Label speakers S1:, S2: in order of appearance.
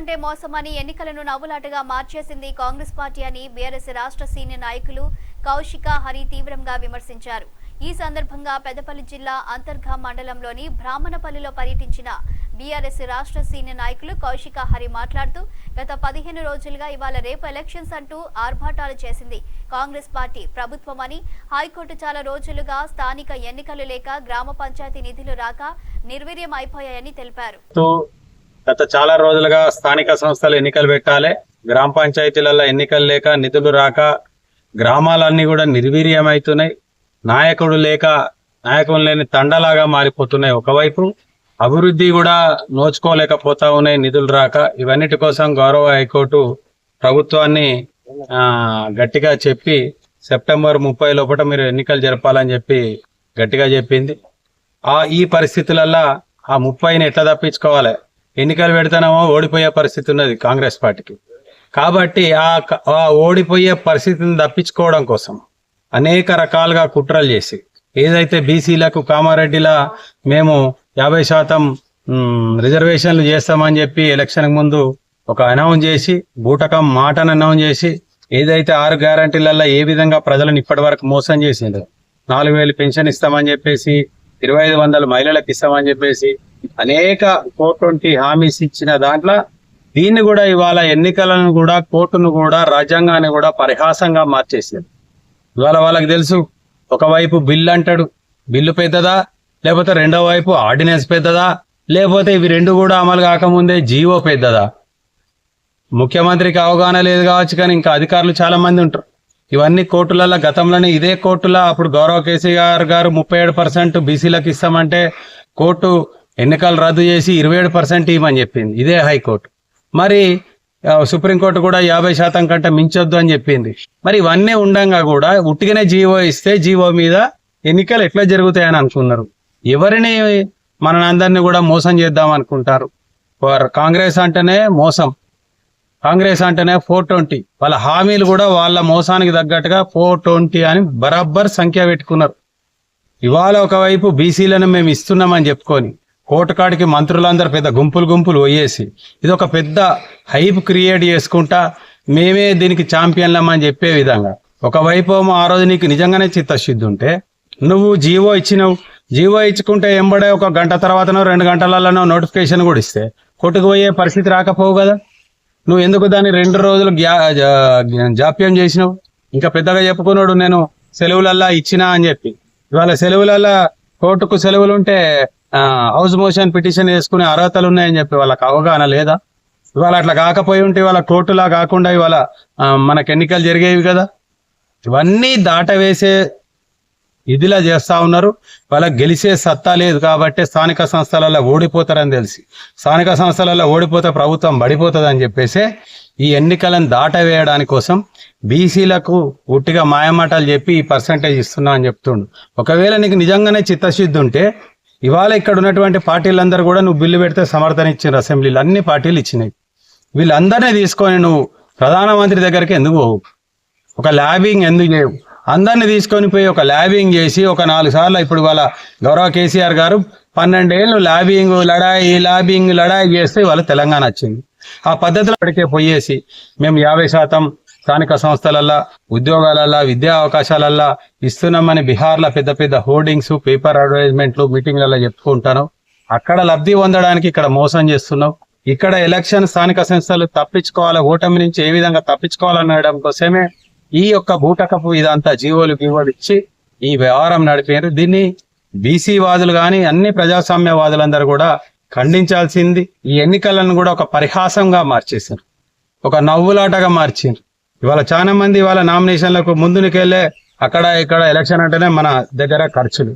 S1: కంటే మోసమని ఎన్నికలను నవ్వులాటగా మార్చేసింది కాంగ్రెస్ పార్టీ అని బీఆర్ఎస్ రాష్ట్ర సీనియర్ నాయకులు కౌశిక హరి తీవ్రంగా విమర్శించారు. ఈ సందర్భంగా పెద్దపల్లి జిల్లా అంతర్గా మండలంలోని బ్రాహ్మణపల్లిలో పర్యటించిన బీఆర్ఎస్ రాష్ట్ర సీనియర్ నాయకులు కౌశిక హరి మాట్లాడుతూ గత పదిహేను రోజులుగా ఇవాళ రేపు ఎలక్షన్స్ అంటూ ఆర్భాటాలు చేసింది కాంగ్రెస్ పార్టీ ప్రభుత్వమని హైకోర్టు చాలా రోజులుగా స్థానిక ఎన్నికలు లేక గ్రామ పంచాయతీ నిధులు రాక నిర్వీర్యం అయిపోయాయని తెలిపారు.
S2: గత చాలా రోజులుగా స్థానిక సంస్థలు ఎన్నికలు పెట్టాలి. గ్రామ పంచాయతీలలో ఎన్నికలు లేక నిధులు రాక గ్రామాలన్నీ కూడా నిర్వీర్యమవుతున్నాయి నాయకుడు లేక నాయకులు లేని తండలాగా మారిపోతున్నాయి ఒకవైపు. అభివృద్ధి కూడా నోచుకోలేకపోతా ఉన్నాయి నిధులు రాక. ఇవన్నిటి కోసం గౌరవ హైకోర్టు ప్రభుత్వాన్ని గట్టిగా చెప్పి సెప్టెంబర్ ముప్పై లోపల మీరు ఎన్నికలు జరపాలని చెప్పి గట్టిగా చెప్పింది. ఆ ఈ పరిస్థితులల్లో ఆ ముప్పైని ఎట్లా తప్పించుకోవాలి? ఎన్నికలు పెడతానేమో ఓడిపోయే పరిస్థితి ఉన్నది కాంగ్రెస్ పార్టీకి. కాబట్టి ఆ క- ఓడిపోయే పరిస్థితిని తప్పించుకోవడం కోసం అనేక రకాలుగా కుట్రలు చేసి ఏదైతే బీసీలకు కామారెడ్డిలా మేము యాభై శాతం రిజర్వేషన్లు చేస్తామని చెప్పి ఎలక్షన్ ముందు ఒక అనౌన్స్ చేసి బూటకం మాటను అనౌన్స్ చేసి ఏదైతే ఆరు గ్యారంటీలలో ఏ విధంగా ప్రజలను ఇప్పటి వరకు మోసం చేసిందో నాలుగు వేలు పెన్షన్ ఇస్తామని చెప్పేసి ఇరవై ఐదు వందల మహిళలకు ఇస్తామని చెప్పేసి అనేక కోటి హామీస్ ఇచ్చిన దాంట్లో దీన్ని కూడా ఇవాళ ఎన్నికలను కూడా కోర్టును కూడా రాజ్యాంగాన్ని కూడా పరిహాసంగా మార్చేసారు ఇవాళ వాళ్ళకి తెలుసు ఒకవైపు బిల్లు అంటాడు బిల్లు పెద్దదా? లేకపోతే రెండో వైపు ఆర్డినెన్స్ పెద్దదా? లేకపోతే ఇవి రెండు కూడా అమలు కాకముందే జీవో పెద్దదా? ముఖ్యమంత్రికి అవగాహన లేదు కావచ్చు కానీ ఇంకా అధికారులు చాలా మంది ఉంటారు. ఇవన్నీ కోర్టులలో గతంలోనే ఇదే కోర్టులో అప్పుడు గౌరవ కేసీఆర్ గారు ముప్పై ఏడు పర్సెంట్ బీసీలకు ఇస్తామంటే కోర్టు ఎన్నికలు రద్దు చేసి ఇరవై ఏడు పర్సెంట్ ఇవ్వమని చెప్పింది. ఇదే హైకోర్టు. మరి సుప్రీంకోర్టు కూడా యాభై శాతం కంటే మించొద్దు అని చెప్పింది. మరి ఇవన్నీ ఉండంగా కూడా ఉట్టిగానే జీవో ఇస్తే జీవో మీద ఎన్నికలు ఎట్లా జరుగుతాయని అనుకున్నారు. ఎవరిని మనందరినీ కూడా మోసం చేద్దాం అనుకుంటారు. వారు కాంగ్రెస్ అంటేనే మోసం. కాంగ్రెస్ అంటేనే ఫోర్ ట్వంటీ. వాళ్ళ హామీలు కూడా వాళ్ళ మోసానికి తగ్గట్టుగా ఫోర్ ట్వంటీ అని బరాబర్ సంఖ్య పెట్టుకున్నారు. ఇవాళ ఒకవైపు బీసీలను మేము ఇస్తున్నామని చెప్పుకొని కోటకాడికి మంత్రులందరూ పెద్ద గుంపులు గుంపులు పోయేసి ఇది ఒక పెద్ద హైప్ క్రియేట్ చేసుకుంటా మేమే దీనికి ఛాంపియన్లమని చెప్పే విధంగా. ఒకవైపు ఆ రోజు నీకు నిజంగానే చిత్తశుద్ధి ఉంటే నువ్వు జీవో ఇచ్చినావు. జీవో ఇచ్చుకుంటే ఎంబడే ఒక గంట తర్వాతనో రెండు గంటలలోనో నోటిఫికేషన్ కూడా ఇస్తే కొట్టుకుపోయే పరిస్థితి రాకపోవు కదా. నువ్వు ఎందుకు దాన్ని రెండు రోజులు గ్యా జాప్యం చేసినావు? ఇంకా పెద్దగా చెప్పుకున్నాడు నేను సెలవులల్లా ఇచ్చినా అని చెప్పి. ఇవాళ సెలవులల్లా కోర్టుకు సెలవులు ఉంటే హౌస్ మోషన్ పిటిషన్ వేసుకునే అర్హతలు ఉన్నాయని చెప్పి వాళ్ళకి అవగాహన లేదా? ఇవాళ అట్లా కాకపోయి ఉంటే ఇవాళ కోర్టులా కాకుండా ఇవాళ మనకు ఎన్నికలు జరిగేవి కదా? ఇవన్నీ దాటవేసే ఇదిలా చేస్తా ఉన్నారు. వాళ్ళకి గెలిచే సత్తా లేదు కాబట్టి స్థానిక సంస్థలలో ఓడిపోతారని తెలిసి స్థానిక సంస్థలలో ఓడిపోతే ప్రభుత్వం పడిపోతుందని చెప్పేసి ఈ ఎన్నికలను దాటవేయడాని కోసం బీసీలకు ఉట్టిగా మాయమాటలు చెప్పి ఈ పర్సంటేజ్ ఇస్తున్నా అని చెప్తుండు. ఒకవేళ నీకు నిజంగానే చిత్తశుద్ధి ఉంటే ఇవాళ ఇక్కడ ఉన్నటువంటి పార్టీలందరూ కూడా నువ్వు బిల్లు పెడితే సమర్థన ఇచ్చిన అసెంబ్లీలు అన్ని పార్టీలు ఇచ్చినాయి. వీళ్ళందరినీ తీసుకొని నువ్వు ప్రధానమంత్రి దగ్గరికి ఎందుకు పోవు? ఒక ల్యాబింగ్ ఎందుకు చేయవు? అందరిని తీసుకొని పోయి ఒక ల్యాబింగ్ చేసి ఒక నాలుగు సార్లు ఇప్పుడు వాళ్ళ గౌరవ కేసీఆర్ గారు పన్నెండేళ్ళు ల్యాబింగ్ లడాయి ల్యాబింగ్ లడాయి చేస్తే వాళ్ళ తెలంగాణ వచ్చింది. ఆ పద్ధతిలో అక్కడికే పోయేసి మేము యాభై శాతం స్థానిక సంస్థలల్లో ఉద్యోగాలల్లో విద్యా అవకాశాలల్లో ఇస్తున్నామని బీహార్లో పెద్ద పెద్ద హోర్డింగ్స్ పేపర్ అడ్వర్టైజ్మెంట్లు మీటింగ్లలో చెప్పుకుంటాను. అక్కడ లబ్ధి పొందడానికి ఇక్కడ మోసం చేస్తున్నావు. ఇక్కడ ఎలక్షన్ స్థానిక సంస్థలు తప్పించుకోవాలి? ఓటమి నుంచి ఏ విధంగా తప్పించుకోవాలనడం కోసమే ఈ యొక్క బూటకపు ఇదంతా జీవోలు గీవోలు ఇచ్చి ఈ వ్యవహారం నడిపారు దీన్ని బీసీ వాదులు కానీ అన్ని ప్రజాస్వామ్యవాదులందరూ కూడా ఖండించాల్సింది. ఈ ఎన్నికలను కూడా ఒక పరిహాసంగా మార్చేశారు. ఒక నవ్వులాటగా మార్చారు ఇవాళ చాలా మంది ఇవాళ నామినేషన్లకు ముందుకెళ్ళే అక్కడ ఇక్కడ ఎలక్షన్ అంటేనే మన దగ్గర ఖర్చులు.